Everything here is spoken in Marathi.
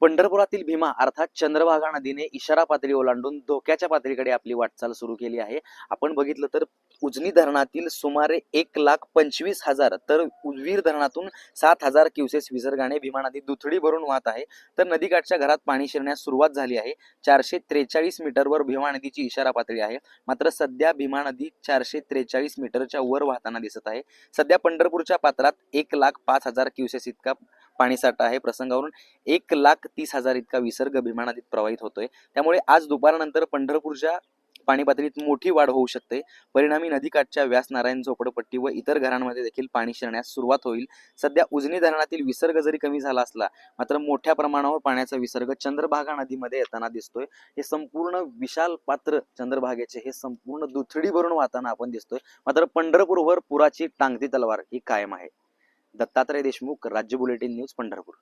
पंढरपुरातील भीमा अर्थात चंद्रभागा नदीने इशारा पातळी ओलांडून धोक्याच्या पातळीकडे आपली वाटचाल सुरू केली आहे. आपण बघितलं तर उजनी धरणातील सुमारे एक लाख पंचवीस हजार तर उजवीर धरणातून सात हजार क्युसेस विसर्गाने भीमा नदी दुथडी भरून वाहत आहे. तर नदीकाठच्या घरात पाणी शिरण्यास सुरुवात झाली आहे. चारशे त्रेचाळीस मीटरवर भीमा नदीची इशारा पातळी आहे. मात्र सध्या भीमा नदी चारशे त्रेचाळीस मीटरच्या वर वाहताना दिसत आहे. सध्या पंढरपूरच्या पात्रात एक लाख पाच हजार क्युसेस इतका पाणीसाठा आहे. प्रसंगावरून एक लाख तीस हजार इतका विसर्ग भीमा नदीत प्रवाहित होतोय. त्यामुळे आज दुपारनंतर पंढरपूरच्या पाणी पातळीत मोठी वाढ होऊ शकते. परिणामी नदीकाठच्या व्यास नारायण झोपडपट्टी व इतर घरांमध्ये देखील पाणी शिरण्यास सुरुवात होईल. सध्या उजनी धरणातील विसर्ग जरी कमी झाला असला मात्र मोठ्या प्रमाणावर पाण्याचा विसर्ग चंद्रभागा नदीमध्ये येताना दिसतोय. हे संपूर्ण विशाल पात्र चंद्रभागेचे हे संपूर्ण दुथडी भरून वाहताना आपण दिसतोय. मात्र पंढरपूरवर पुराची टांगती तलवार ही कायम आहे. दत्तात्रय देशमुख राज्य बुलेटिन न्यूज पंढरपूर.